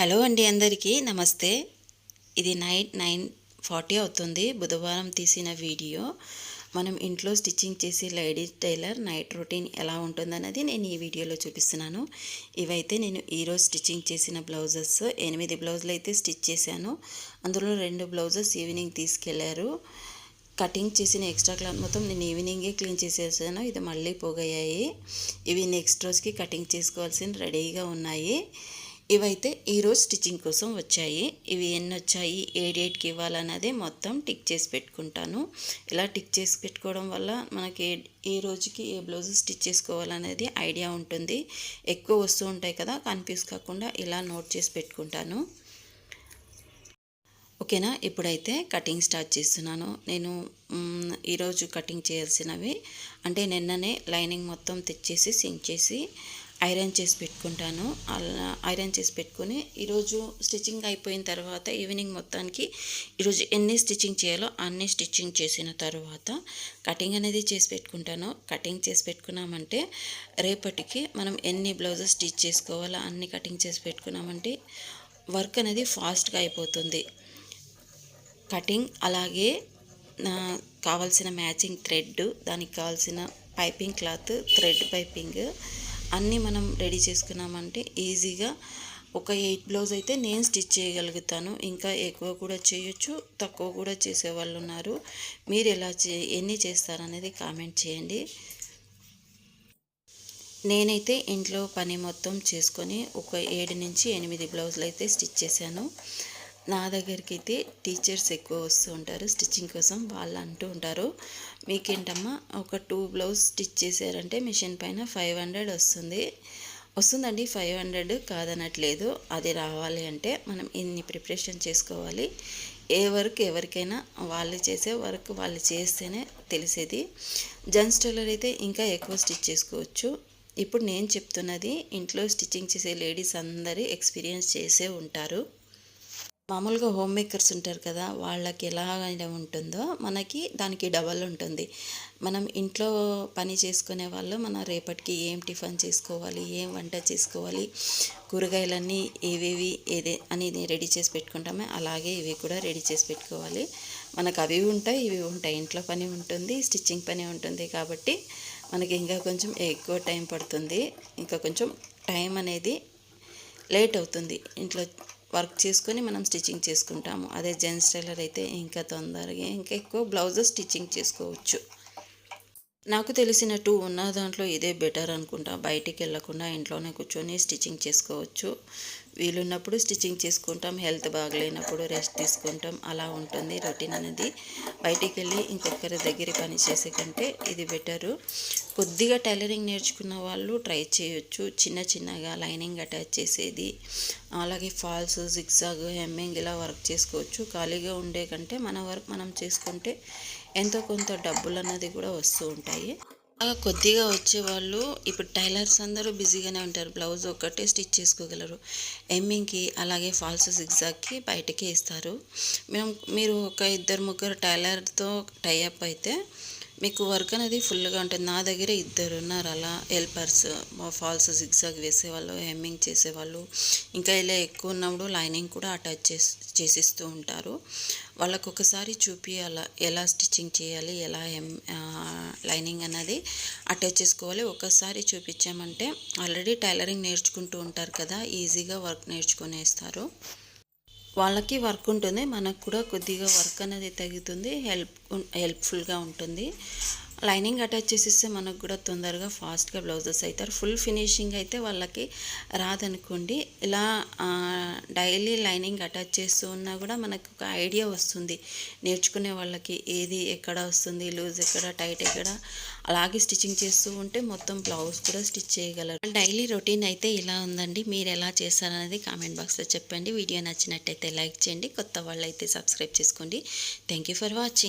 Hello అండి అందరికీ నమస్తే. ఇది నైట్ నైన్ ఫార్టీ అవుతుంది బుధవారం తీసిన వీడియో. మనం ఇంట్లో స్టిచ్చింగ్ చేసి లేడీస్ టైలర్ నైట్ రొటీన్ ఎలా ఉంటుందన్నది నేను ఈ వీడియోలో చూపిస్తున్నాను. ఇవైతే నేను ఈరోజు స్టిచ్చింగ్ చేసిన బ్లౌజెస్ ఎనిమిది బ్లౌజులు అయితే స్టిచ్ చేశాను. అందులో రెండు బ్లౌజెస్ ఈవినింగ్ తీసుకెళ్ళారు. కటింగ్ చేసిన ఎక్స్ట్రా క్లాత్ మొత్తం నేను ఈవినింగే క్లీన్ చేసేసాను. ఇది మళ్ళీ పోగయ్యాయి. ఇవి నెక్స్ట్ రోజుకి కటింగ్ చేసుకోవాల్సిన రెడీగా ఉన్నాయి. ఇవైతే ఈరోజు స్టిచ్చింగ్ కోసం వచ్చాయి. ఇవి ఎన్ని వచ్చాయి ఏ డేట్కి ఇవ్వాలన్నది మొత్తం టిక్ చేసి పెట్టుకుంటాను. ఇలా టిక్ చేసి పెట్టుకోవడం వల్ల మనకి ఏ ఏ రోజుకి ఏ బ్లౌజ్ స్టిచ్ చేసుకోవాలనేది ఐడియా ఉంటుంది. ఎక్కువ వస్తూ ఉంటాయి కదా కన్ఫ్యూజ్ కాకుండా ఇలా నోట్ చేసి పెట్టుకుంటాను. ఓకేనా? ఇప్పుడైతే కటింగ్ స్టార్ట్ చేస్తున్నాను. నేను ఈరోజు కటింగ్ చేయాల్సినవి అంటే నిన్ననే లైనింగ్ మొత్తం తెచ్చేసి సింక్ చేసి ఐరన్ చేసి పెట్టుకుంటాను. అలా ఐరన్ చేసి పెట్టుకుని ఈరోజు స్టిచ్చింగ్ అయిపోయిన తర్వాత ఈవినింగ్ మొత్తానికి ఈరోజు ఎన్ని స్టిచ్చింగ్ చేయాలో అన్ని స్టిచ్చింగ్ చేసిన తర్వాత కటింగ్ అనేది చేసి పెట్టుకుంటాను. కటింగ్ చేసి పెట్టుకున్నామంటే రేపటికి మనం ఎన్ని బ్లౌజెస్ స్టిచ్ చేసుకోవాలో అన్ని కటింగ్ చేసి పెట్టుకున్నామంటే వర్క్ అనేది ఫాస్ట్గా అయిపోతుంది. కటింగ్ అలాగే కావాల్సిన మ్యాచింగ్ థ్రెడ్ దానికి కావాల్సిన పైపింగ్ క్లాత్ థ్రెడ్ పైపింగ్ అన్నీ మనం రెడీ చేసుకున్నామంటే ఈజీగా ఒక ఎయిట్ బ్లౌజ్ అయితే నేను స్టిచ్ చేయగలుగుతాను. ఇంకా ఎక్కువ కూడా చేయొచ్చు తక్కువ కూడా చేసేవాళ్ళు ఉన్నారు. మీరు ఎలా చే ఎన్ని చేస్తారనేది కామెంట్ చేయండి. నేనైతే ఇంట్లో పని మొత్తం చేసుకొని ఒక ఏడు నుంచి ఎనిమిది బ్లౌజులు అయితే స్టిచ్ చేశాను. నా దగ్గరికి అయితే టీచర్స్ ఎక్కువ వస్తూ ఉంటారు స్టిచ్చింగ్ కోసం వాళ్ళు అంటూ ఉంటారు. మీకేంటమ్మా ఒక టూ బ్లౌజ్ స్టిచ్ చేశారంటే మిషన్ పైన ఫైవ్ హండ్రెడ్ వస్తుంది. వస్తుందండి ఫైవ్ హండ్రెడ్ కాదనట్లేదు. అది రావాలి అంటే మనం ఇన్ని ప్రిపరేషన్ చేసుకోవాలి ఏ వర్క్ ఎవరికైనా వాళ్ళు చేసే వర్క్ వాళ్ళు చేస్తేనే తెలిసేది. జెంట్స్ టైలర్ అయితే ఇంకా ఎక్కువ స్టిచ్ చేసుకోవచ్చు. ఇప్పుడు నేను చెప్తున్నది ఇంట్లో స్టిచ్చింగ్ చేసే లేడీస్ అందరి ఎక్స్పీరియన్స్ చేసే ఉంటారు. మామూలుగా హోమ్ మేకర్స్ ఉంటారు కదా వాళ్ళకి ఎలాగైనా ఉంటుందో మనకి దానికి డబల్ ఉంటుంది. మనం ఇంట్లో పని చేసుకునే వాళ్ళు మన రేపటికి ఏం టిఫిన్ చేసుకోవాలి ఏం వంట చేసుకోవాలి కూరగాయలన్నీ ఏవేవి ఏదే అనేది రెడీ చేసి పెట్టుకుంటామే. అలాగే ఇవి కూడా రెడీ చేసి పెట్టుకోవాలి. మనకు అవి ఉంటాయి ఇవి ఉంటాయి. ఇంట్లో పని ఉంటుంది స్టిచ్చింగ్ పని ఉంటుంది కాబట్టి మనకి ఇంకా కొంచెం ఎక్కువ టైం పడుతుంది. ఇంకా కొంచెం టైం అనేది లేట్ అవుతుంది. ఇంట్లో వర్క్ చేసుకొని మనం స్టిచ్చింగ్ చేసుకుంటాము. అదే జెంట్స్ టైలర్ అయితే ఇంకా తొందరగా ఇంకా ఎక్కువ బ్లౌజెస్ స్టిచ్చింగ్ చేసుకోవచ్చు. నాకు తెలిసినట్టు ఉన్న దాంట్లో ఇదే బెటర్ అనుకుంటా. బయటికి వెళ్ళకుండా ఇంట్లోనే కూర్చొని స్టిచ్చింగ్ చేసుకోవచ్చు. వీలున్నప్పుడు స్టిచ్చింగ్ చేసుకుంటాం హెల్త్ బాగలేనప్పుడు రెస్ట్ తీసుకుంటాం అలా ఉంటుంది రొటీన్ అనేది. బయటికి వెళ్ళి ఇంకొకరి దగ్గర పని చేసే కంటే ఇది బెటరు. కొద్దిగా టైలరింగ్ నేర్చుకున్న వాళ్ళు ట్రై చేయొచ్చు. చిన్న చిన్నగా లైనింగ్ అటాచ్ చేసేది. అలాగే ఫాల్స్ జిగ్జాగ్ హెమ్మింగ్ ఇలా వర్క్ చేసుకోవచ్చు. ఖాళీగా ఉండే కంటే మన వర్క్ మనం చేసుకుంటే ఎంతో కొంత డబ్బులు అన్నది కూడా వస్తూ ఉంటాయి. కొద్దిగా వచ్చేవాళ్ళు. ఇప్పుడు టైలర్స్ అందరూ బిజీగానే ఉంటారు. బ్లౌజ్ ఒక్కటే స్టిచ్ చేసుకోగలరు. ఎమ్మింగ్కి అలాగే ఫాల్స్ సిగ్జాక్కి బయటకే ఇస్తారు. మేము మీరు ఒక ఇద్దరు ముగ్గురు టైలర్తో టైఅప్ అయితే మీకు వర్క్ అనేది ఫుల్గా ఉంటుంది. నా దగ్గర ఇద్దరు ఉన్నారు అలా. హెల్పర్స్ ఫాల్స్ జిగ్జాగ్ వేసేవాళ్ళు హెమ్మింగ్ చేసేవాళ్ళు. ఇంకా ఇలా ఎక్కువ ఉన్నప్పుడు లైనింగ్ కూడా అటాచ్ చేసి చేసిస్తూ ఉంటారు. వాళ్ళకు ఒకసారి అలా ఎలా స్టిచ్చింగ్ చేయాలి ఎలా హెమ్ లైనింగ్ అనేది అటాచ్ చేసుకోవాలి. ఒకసారి చూపించామంటే ఆల్రెడీ టైలరింగ్ నేర్చుకుంటూ ఉంటారు కదా ఈజీగా వర్క్ నేర్చుకునేస్తారు. వాళ్ళకి వర్క్ ఉంటుంది మనకు కూడా కొద్దిగా వర్క్ అనేది తగ్గుతుంది హెల్ప్ హెల్ప్ఫుల్గా ఉంటుంది. లైనింగ్ అటాచ్ చేసేస్తే మనకు కూడా తొందరగా ఫాస్ట్గా బ్లౌజెస్ అవుతారు. ఫుల్ ఫినిషింగ్ అయితే వాళ్ళకి రాదనుకోండి. ఇలా డైలీ లైనింగ్ అటాచ్ చేస్తూ ఉన్నా కూడా మనకు ఒక ఐడియా వస్తుంది. నేర్చుకునే వాళ్ళకి ఏది ఎక్కడ వస్తుంది లూజ్ ఎక్కడ టైట్ ఎక్కడ. అలాగే స్టిచ్చింగ్ చేస్తూ ఉంటే మొత్తం బ్లౌజ్ కూడా స్టిచ్ చేయగలరు. డైలీ రొటీన్ అయితే ఇలా ఉందండి. మీరు ఎలా చేస్తారనేది కామెంట్ బాక్స్లో చెప్పండి. వీడియో నచ్చినట్టయితే లైక్ చేయండి. కొత్త వాళ్ళు అయితే సబ్స్క్రైబ్ చేసుకోండి. Thank you for watching.